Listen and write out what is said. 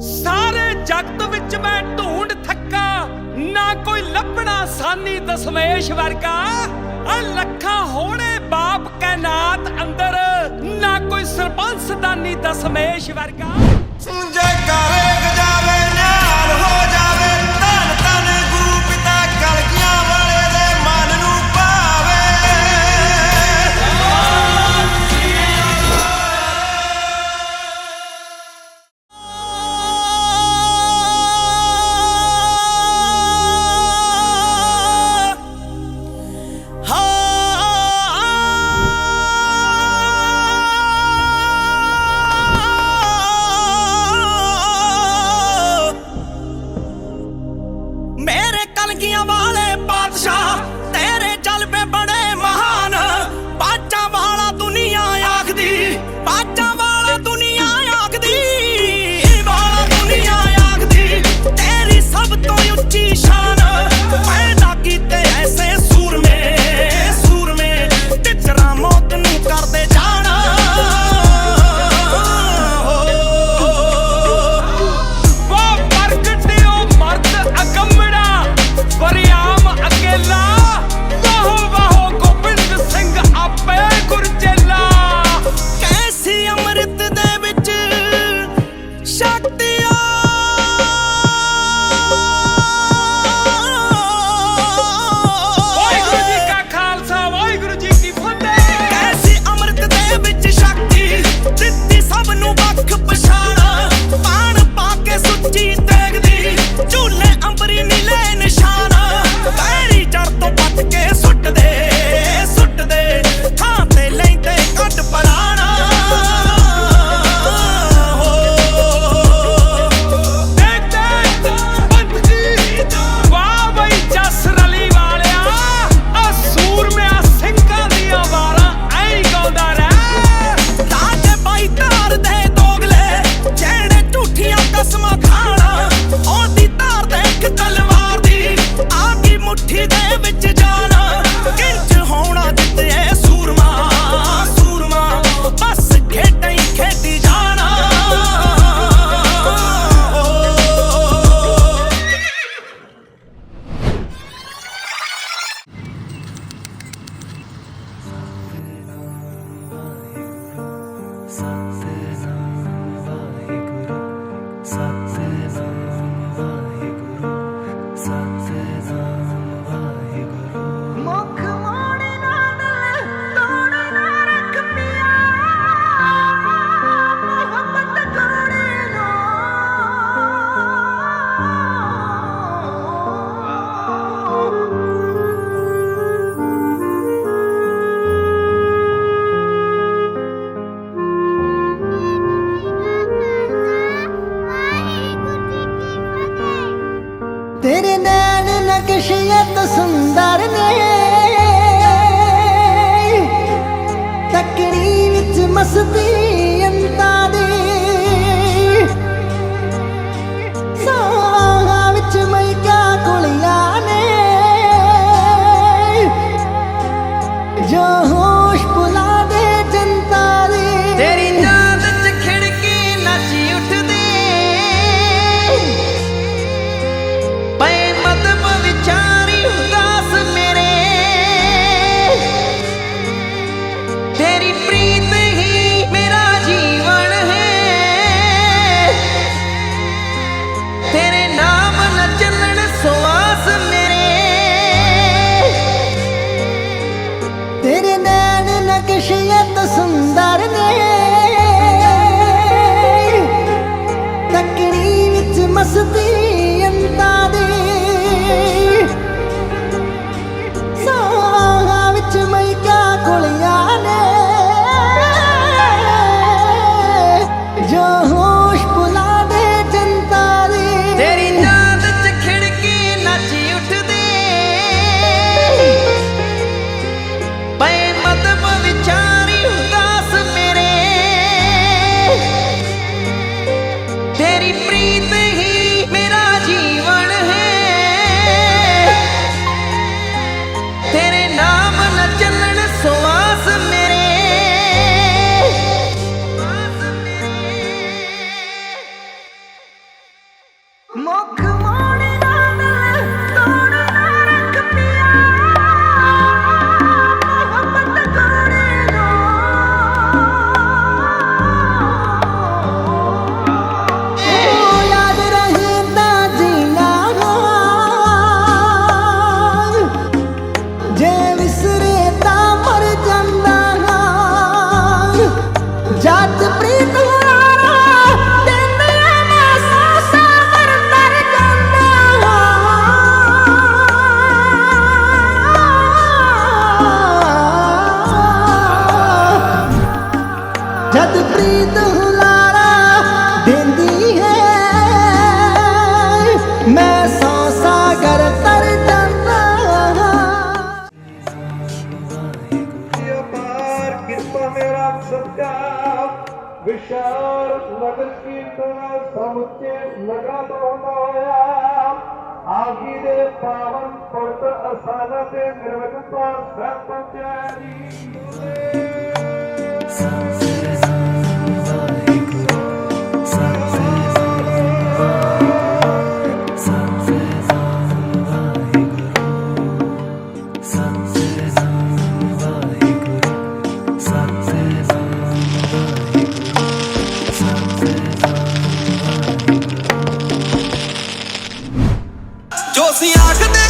ਸਾਰੇ ਜਗਤ ਵਿੱਚ ਮੈਂ ਢੂੰਡ ਥੱਕਾ, ਨਾ ਕੋਈ ਲੱਭਣਾ ਸਾਨੀ ਦਸਮੇਸ਼ ਵਰਗਾ। ਆ ਲੱਖਾਂ ਹੋਣੇ ਬਾਪ ਕੈਨਾਤ ਅੰਦਰ, ਨਾ ਕੋਈ ਸਰਪੰਚ ਦਾਨੀ ਦਸਮੇਸ਼ ਵਰਗਾ। ਜੈ ਕਰ ਕਲਗੀਆਂ ਵਾਲੇ ਬਾਦਸ਼ਾਹ ਤੇਰੇ ਸ਼ਖਸੀਅਤ ਸੁੰਦਰ ਨੇ। ਤਕੜੀ ਵਿੱਚ ਮਸਤੀ ਮੇਰਾ ਵਿਸ਼ਾਲ ਨਗਰ ਕੀਰਤਨ ਸਮੁੱਚੇ ਨਗਰਾਂ ਤੋਂ ਹੁੰਦਾ ਹੋਇਆ। ਆਗੀ ਦੇ ਪਾਵਨ ਪੁਰਤ ਅਸਾਨਾ ਤੇ ਨਿਰਵਿਘਨ ਤੋਂ ਪਹੁੰਚਿਆ ਜੀ। ਅਸੀਂ ਆਖਦੇ